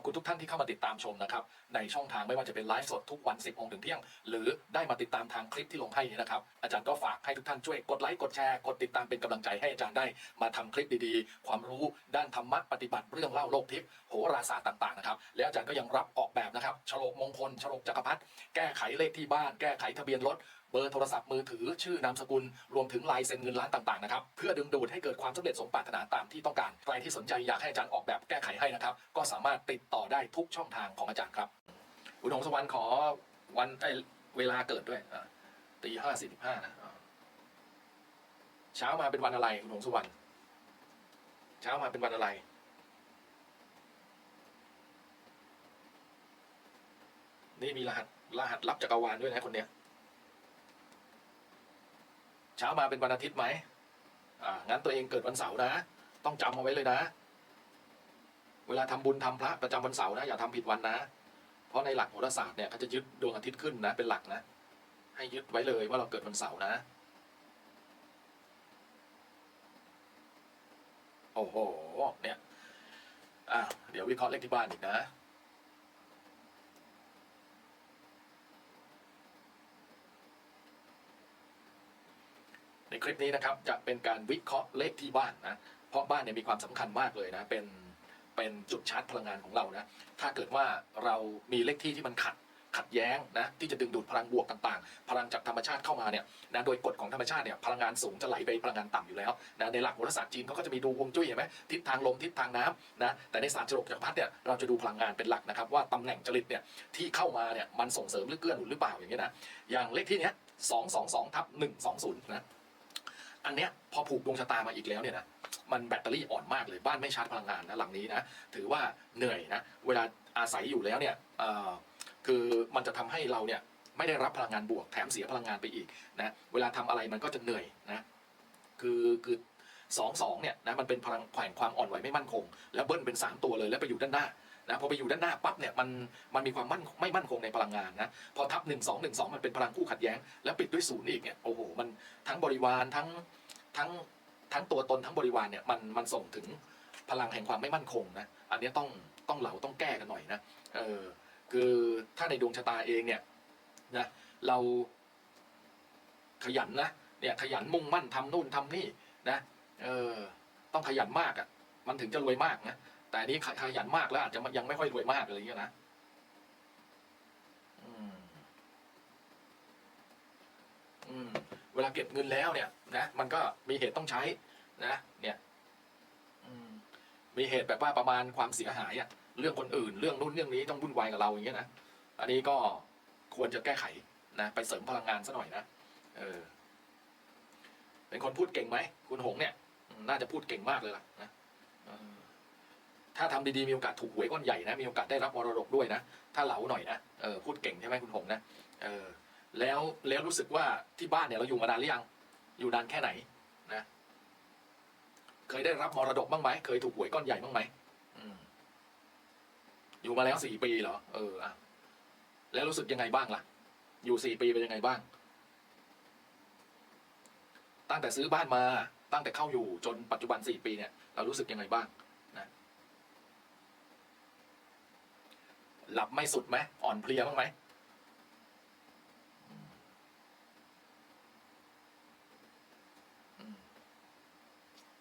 อบคุณทุกท่านที่เข้ามาติดตามชมนะครับ ในช่องทางไม่ว่าจะเป็นไลฟ์สดทุกวัน 10โมงถึงเที่ยง หรือได้มาติดตามทางคลิปที่ลงให้นะครับ อาจารย์ก็ฝากให้ทุกท่านช่วยกดไลค์กดแชร์กดติดตามเป็นกำลังใจให้อาจารย์ได้มาทำคลิปดีๆ ความรู้ด้านธรรมะปฏิบัติเรื่องเล่าโลกทิพย์โหราศาสตร์ต่างๆนะครับและอาจารย์ก็ยังรับออกแบบนะครับฉลกมงคลฉลกจักรพรรดิแก้ไขเลขที่บ้านแก้ไขทะเบียนรถ เบอร์โทรศัพท์มือถือชื่อนามสกุล รวมถึงลายเซ็นเงินล้านต่างๆนะครับเพื่อดึงดูดให้เกิดความสำเร็จสมปรารถนาตามที่ต้องการใครที่สนใจอยากให้อาจารย์ออกแบบแก้ไขให้นะครับ ก็สามารถติดต่อได้ทุกช่องทางของอาจารย์ครับ อุดมสวรรค์ขอวันเวลาเกิดด้วยอะตีห้าสี่สิบห้านะเช้ามาเป็นวันอะไรอุดมสวรรค์เช้ามาเป็นวันอะไรนี่มีรหัสรหัสลับจักรวาลด้วยนะคนเนี้ย เช้ามาเป็นวันอาทิตย์ไหมอ่างั้นตัวเองเกิดวันเสาร์นะ ต้องจำเอาไว้เลยนะ เวลาทำบุญทำพระประจำวันเสาร์นะอย่าทำผิดวันนะ เพราะในหลักโหราศาสตร์เนี่ยเขาจะยึดดวงอาทิตย์ขึ้นนะ เป็นหลักนะ ให้ยึดไว้เลยว่าเราเกิดวันเสาร์นะโอ้โหเนี่ยอ่าเดี๋ยววิเคราะห์เลขที่บ้านอีกนะ ในคลิปนี้นะครับจะเป็นการวิเคราะห์เลขที่บ้านนะเพราะบ้านเนี่ยมีความสำคัญมากเลยนะเป็นเป็นจุดชาร์จพลังงานของเรานะถ้าเกิดว่าเรามีเลขที่ที่มันขัดขัดแย้งนะที่จะดึงดูดพลังบวกต่างๆ พลังจากธรรมชาติเข้ามาเนี่ยนะโดยกฎของธรรมชาติเนี่ยพลังงานสูงจะไหลไปพลังงานต่ำอยู่แล้วนะในหลักโหราศาสตร์จีนเขาก็จะมีดูฮวงจุ้ยเห็นไหมทิศทางลมทิศทางน้ำนะแต่ในศาสตร์จรกจักรพรรดิเนี่ยเราจะดูพลังงานเป็นหลักนะครับว่าตำแหน่งจริตเนี่ยที่เข้ามาเนี่ยมันส่งเสริมหรือเกื้อหนุนหรือเปล่าอย่างเงี้ยนะอย่างเลขที่เนี้ยสองสองสองทับหนึ่งสองศูนย์นะ อันเนี้ยพอผูกดวงชะตามาอีกแล้วเนี่ยนะมันแบตเตอรี่อ่อนมากเลยบ้านไม่ชาร์จพลังงานนะหลังนี้นะถือว่าเหนื่อยนะเวลาอาศัยอยู่แล้วเนี่ยเอ่อคือมันจะทำให้เราเนี่ยไม่ได้รับพลังงานบวกแถมเสียพลังงานไปอีกนะเวลาทำอะไรมันก็จะเหนื่อยนะคือคือสองสองเนี่ยนะมันเป็นพลังแขวงความอ่อนไหวไม่มั่นคง แล้วเบิ้ลเป็นสามตัวเลยแล้วไปอยู่ด้านหน้านะพอไปอยู่ด้านหน้าปั๊บเนี่ยมันมันมีความมั่นไม่มั่นคงในพลังงานนะพอทับหนึ่งสองหนึ่งสองมันเป็นพลังคู่ขัดแย้ง แล้วปิดด้วยศูนย์อีกเนี่ยโอ้โหมันทั้งบริวารทั้ง ทั้งทั้งตัวตนทั้งบริวารเนี่ยมันมันส่งถึงพลังแห่งความไม่มั่นคงนะอันนี้ต้องต้องเหลาต้องแก้กันหน่อยนะเออคือถ้าในดวงชะตาเองเนี่ยนะเราขยันนะเนี่ยขยันมุ่งมั่นทำนู่นทำนี่นะเออต้องขยันมากอะ่ะมันถึงจะรวยมากนะแต่อันนี้ขขยันมากแล้วอาจจะยังไม่ค่อยรวยมากอะไรอย่างเงี้ยนะอืม อืมเวลาเก็บเงินแล้วเนี่ยนะมันก็มีเหตุต้องใช้นะเนี่ยมีเหตุแบบว่าประมาณความเสียหายอะเรื่องคนอื่น เรื่องนู้นเรื่องนี้ต้องวุ่นวายกับเราอย่างเงี้ยนะอันนี้ก็ควรจะแก้ไขนะไปเสริมพลังงานซะหน่อยนะเออเป็นคนพูดเก่งไหมคุณหงเนี่ย น่าจะพูดเก่งมากเลยล่ะนะถ้าทำดีๆมีโอกาสถูกหวยก้อนใหญ่นะมีโอกาสได้รับมรดกด้วยนะถ้าเหลาหน่อยนะเออพูดเก่งใช่ไหมคุณหงนะเออ แล้วแล้วรู้สึกว่าที่บ้านเนี่ยเราอยู่มานานหรือยัง อยู่นานแค่ไหนนะ เคยได้รับมรดกบ้างไหมเคยถูกหวยก้อนใหญ่บ้างไหมอยู่มาแล้วสี่ปีเหรอเอออะแล้วรู้สึกยังไงบ้างล่ะ อยู่สี่ปีเป็นยังไงบ้าง ตั้งแต่ซื้อบ้านมาตั้งแต่เข้าอยู่จนปัจจุบันสี่ปีเนี่ย เรารู้สึกยังไงบ้างนะหลับไม่สุดไหมอ่อนเพลียบ้างไหม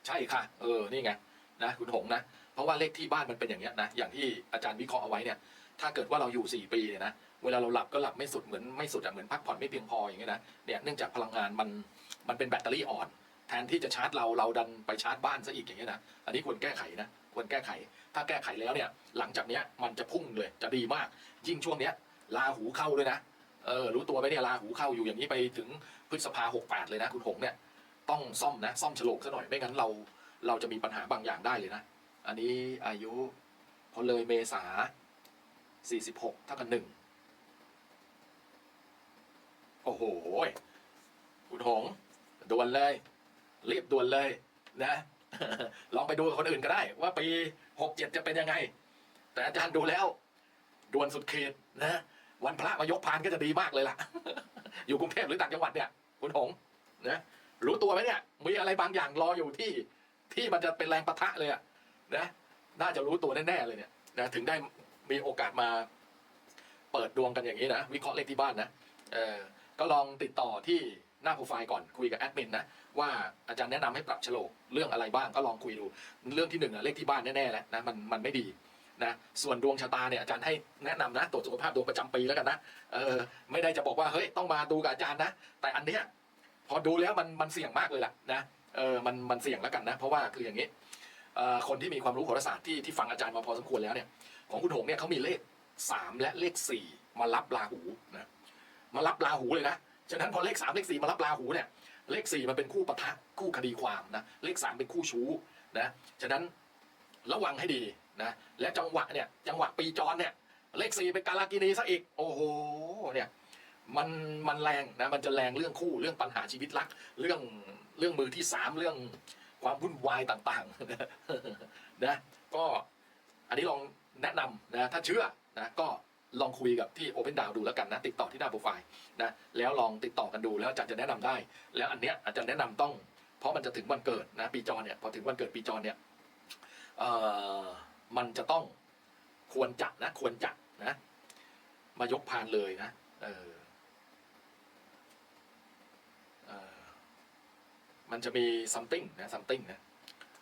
ใช่ค่ะ เออ นี่ไงนะคุณหงนะ เพราะว่าเลขที่บ้านมันเป็นอย่างเงี้ยนะ อย่างที่อาจารย์วิเคราะห์เอาไว้เนี่ย ถ้าเกิดว่าเราอยู่สี่ปีเนี่ยนะ เวลาเราหลับก็หลับไม่สุดเหมือนไม่สุดอะเหมือนพักผ่อนไม่เพียงพออย่างเงี้ยนะ เนี่ยเนื่องจากพลังงานมันมันเป็นแบตเตอรี่อ่อน แทนที่จะชาร์จเราเราดันไปชาร์จบ้านซะอีกอย่างเงี้ยนะ อันนี้ควรแก้ไขนะ ควรแก้ไข ถ้าแก้ไขแล้วเนี่ย หลังจากเนี้ยมันจะพุ่งเลย จะดีมาก ยิ่งช่วงเนี้ยลาหูเข้าด้วยนะ เออ รู้ตัวไหมเนี่ยลาหูเข้าอยู่อย่างนี้ไปถึงพฤษภาหกแปดเลยนะคุณหงเนี่ย ต้องซ่อมนะซ่อมฉลกซะหน่อยไม่งั้นเราเราจะมีปัญหาบางอย่างได้เลยนะ อันนี้อายุพอเลยเมษาสี่สิบหกเท่ากันหนึ่งโอ้โหคุณหงด่วนเลยรีบด่วนเลยนะ ลองไปดูกับคนอื่นก็ได้ ว่าปีหกเจ็ดจะเป็นยังไง แต่อาจารย์ดูแล้วด่วนสุดเขตนะวันพระมายกพานก็จะดีมากเลยล่ะ อยู่กรุงเทพหรือต่างจังหวัดเนี่ย คุณหงนะ รู้ตัวไหมเนี่ยมีอะไรบางอย่างรออยู่ที่ที่มันจะเป็นแรงปะทะเลยอะนะน่าจะรู้ตัวแน่ๆเลยเนี่ยนะถึงได้มีโอกาสมาเปิดดวงกันอย่างนี้นะวิเคราะห์เลขที่บ้านนะเออก็ลองติดต่อที่หน้าโปรไฟล์ก่อนคุยกับแอดมินนะว่าอาจารย์แนะนำให้ปรับโฉลกเรื่องอะไรบ้างก็ลองคุยดู เรื่องที่หนึ่งอะเลขที่บ้านแน่ๆแล้วนะมันมันไม่ดีนะส่วนดวงชะตาเนี่ยอาจารย์ให้แนะนำนะตรวจสุขภาพดวงประจำปีแล้วกันนะเออไม่ได้จะบอกว่าเฮ้ยต้องมาดูกับอาจารย์นะ แต่อันเนี้ย พอดูแล้วมันมันเสี่ยงมากเลยล่ะนะเออมันมันเสี่ยงแล้วกันนะ เพราะว่าคืออย่างนี้คนที่มีความรู้โหราศาสตร์ที่ที่ฟังอาจารย์มาพอสมควรแล้วเนี่ยของคุณหงเนี่ยเขามีเลขสามและเลขสี่มารับราหูนะมารับราหูเลยนะฉะนั้นพอเลขสามเลขสี่มารับราหูเนี่ยเลขสี่มันเป็นคู่ปะทะคู่คดีความนะเลขสามเป็นคู่ชู้นะฉะนั้นระวังให้ดีนะและจังหวะเนี่ยจังหวะปีจรเนี่ยเลขสี่เป็นกาลากินีซะอีกโอ้โหเนี่ย มันมันแรงนะมันจะแรงเรื่องคู่เรื่องปัญหาชีวิตรัก เรื่องเรื่องมือที่สามเรื่องความวุ่นวายต่างๆนะนะก็อันนี้ลองแนะนำนะถ้าเชื่อนะก็ลองคุยกับที่ Open d o w n ดูแล้วกันนะติดต่อที่หน้าโปรไฟล์นะแล้วลองติดต่อกันดูแล้วอาจารย์จะแนะนำได้ แล้วอันเนี้ยอาจารย์แนะนำต้อง เพราะมันจะถึงวันเกิดนะปีจอเนี่ยพอถึงวันเกิดปีจอเนี่ยเอ่อมันจะต้องควรจัดนะควรจัดนะ มายกพานเลยนะเอออ มันจะมี something นะ something นะ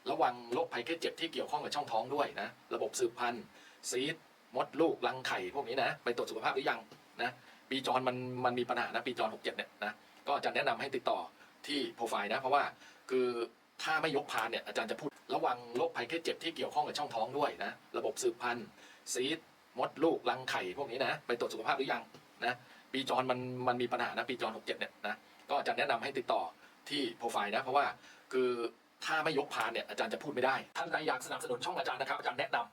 ระวังโรคภัยแค่เจ็บที่เกี่ยวข้องกับช่องท้องด้วยนะ ระบบสืบพันธุ์ซีดมดลูกรังไข่พวกนี้นะไปตรวจสุขภาพหรือยังนะปีจรมันมันมีปัญหานะปีจร67เนี่ยนะก็อาจารย์แนะนำให้ติดต่อที่โปรไฟล์นะ เพราะว่าคือถ้าไม่ยกพานเนี่ยอาจารย์จะพูดระวังโรคภัยแค่เจ็บที่เกี่ยวข้องกับช่องท้องด้วยนะระบบสืบพันธุ์ซีดมดลูกรังไข่พวกนี้นะไปตรวจสุขภาพหรือยังนะปีจรมันมันมีปัญหานะปีจร67เนี่ยนะก็อาจารย์แนะนำให้ติดต่อ ที่โปรไฟล์นะ เพราะว่าคือถ้าไม่ยกพานเนี่ยอาจารย์จะพูดไม่ได้ ท่านใดอยากสนับสนุนช่องอาจารย์นะครับอาจารย์แนะนำ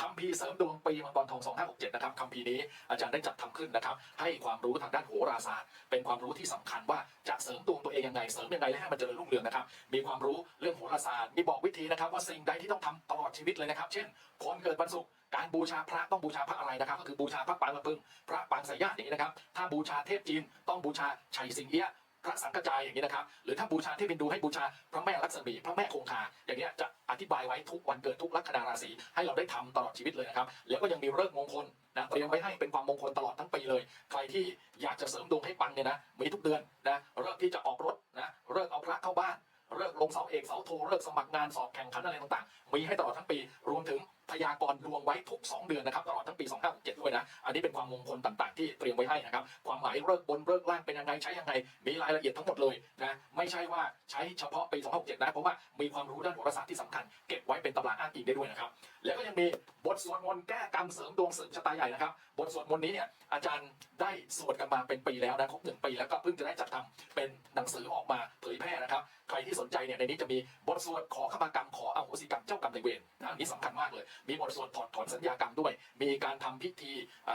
คัมภีเสริมดวงปีมังกรทอง 2567 นะครับคัมภีนี้อาจารย์ได้จัดทำขึ้นนะครับ ให้ความรู้ทางด้านโหราศาสตร์ เป็นความรู้ที่สำคัญว่าจะเสริมดวงตัวเองยังไง เสริมยังไงและให้มันเจริญรุ่งเรืองนะครับ มีความรู้เรื่องโหราศาสตร์ มีบอกวิธีนะครับว่าสิ่งใดที่ต้องทำตลอดชีวิตเลยนะครับ เช่น คนเกิดวันศุกร์การบูชาพระต้องบูชาพระอะไรนะครับ ก็คือบูชาพระปางกระพึงพระปางสายญาตินี้นะครับ ถ้าบูชาเทพจีนต้องบูชาชัยสิงเอี้ย ระสังกระจายอย่างนี้นะครับ หรือถ้าบูชาเทพฮินดูให้บูชาพระแม่ลักษมีพระแม่คงคาอย่างเงี้จะอธิบายไว้ทุกวันเกิดทุกลัคนาราศีให้เราได้ทำตลอดชีวิตเลยนะครับ แล้วก็ยังมีเลิกษ์มงคลนะเตรียมไว้ให้เป็นความมงคลตลอดทั้งปีเลย ใครที่อยากจะเสริมดวงให้ปังเนี่ยนะมีทุกเดือนนะเลิกที่จะออกรถนะเลิกเอาพระเข้าบ้านเลิกลงเสาเอกเสาโทเลิกสมัครงานสอบแข่งขันอะไรต่างๆ มีให้ตลอดทั้งปี รวมถึง พยากรณ์ดวงไว้ทุก 2 เดือนนะครับตลอดทั้งปี 2567 ด้วยนะ อันนี้เป็นความมงคลต่างๆ ที่เตรียมไว้ให้นะครับ ความหมายเลิกบนเลิกล่างเป็นยังไงใช้ยังไง มีรายละเอียดทั้งหมดเลยนะ ไม่ใช่ว่าใช้เฉพาะปี2567นะเพราะว่ามีความรู้ด้านโหราศาสตร์ที่สำคัญเก็บไว้เป็นตำราอ้างอิงได้ด้วยนะครับ แล้วก็ยังมีบทสวดมนต์แก้กรรมเสริมดวงเสริมชะตาใหญ่นะครับ บทสวดมนต์นี้เนี่ยอาจารย์ได้สวดกันมาเป็นปีแล้วนะครบหนึ่งปีแล้วก็เพิ่งจะได้จัดทำเป็นหนังสือออกมาเผยแพร่นะครับ ใครที่สนใจเนี่ยในนี้จะมีบทสวดขอขมากรรมขออโหสิกรรมเจ้ากรรมในเวรนะอันนี้สำคัญมากเลย มีบทสวดถอดถอนสัญญากรรมด้วย มีการทำพิธี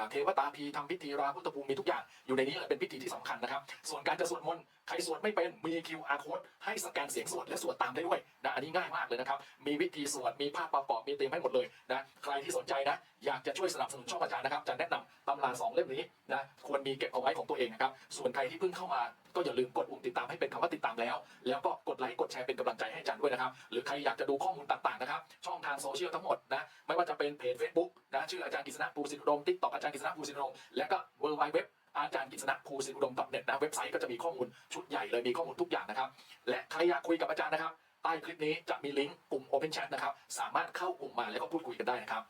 เทวตาพีทำพิธีราพุทธภูมิมีทุกอย่างอยู่ในนี้เลยเป็นพิธีที่สำคัญนะครับ ส่วนการจะสวดมนต์ใครสวดไม่เป็นมี QR code ให้สแกนเสียงสวดและสวดตามได้ด้วยนะอันนี้ง่ายมากเลยนะครับ มีวิธีสวดมีภาพประกอบมีเตรียมให้หมดเลยนะใครที่สนใจนะอยากจะช่วยสนับสนุนช่องอาจารย์นะครับจะแนะนำตำราสองเล่มนี้นะควรมีเก็บเอาไว้ของตัวเองนะครับส่วนใครที่เพิ่งเข้ามาก็อย่าลืมกดปุ่มติดตามให้เป็นคำว่าติดตามแล้ว แล้วก็กดไลค์กดแชร์เป็นกำลังใจให้อาจารย์ด้วยนะครับ หรือใครอยากจะดูข้อมูลต่างๆนะครับ ช่องทางโซเชียลทั้งหมดนะ ไม่ว่าจะเป็นเพจ Facebook นะชื่ออาจารย์กฤษณะภูสิทธิอุดมทิกตอกอาจารย์กฤษณะภูสิทธิอุดมและก็เวอร์ไวเว็บ อาจารย์กิษณะภูสิริอุดม .net นะเว็บไซต์ก็จะมีข้อมูลชุดใหญ่เลยมีข้อมูลทุกอย่างนะครับ และใครอยากคุยกับอาจารย์นะครับใต้คลิปนี้จะมีลิงก์กลุ่ม Open Chat นะครับสามารถเข้ากลุ่มมาแล้วก็พูดคุยกันได้นะครับ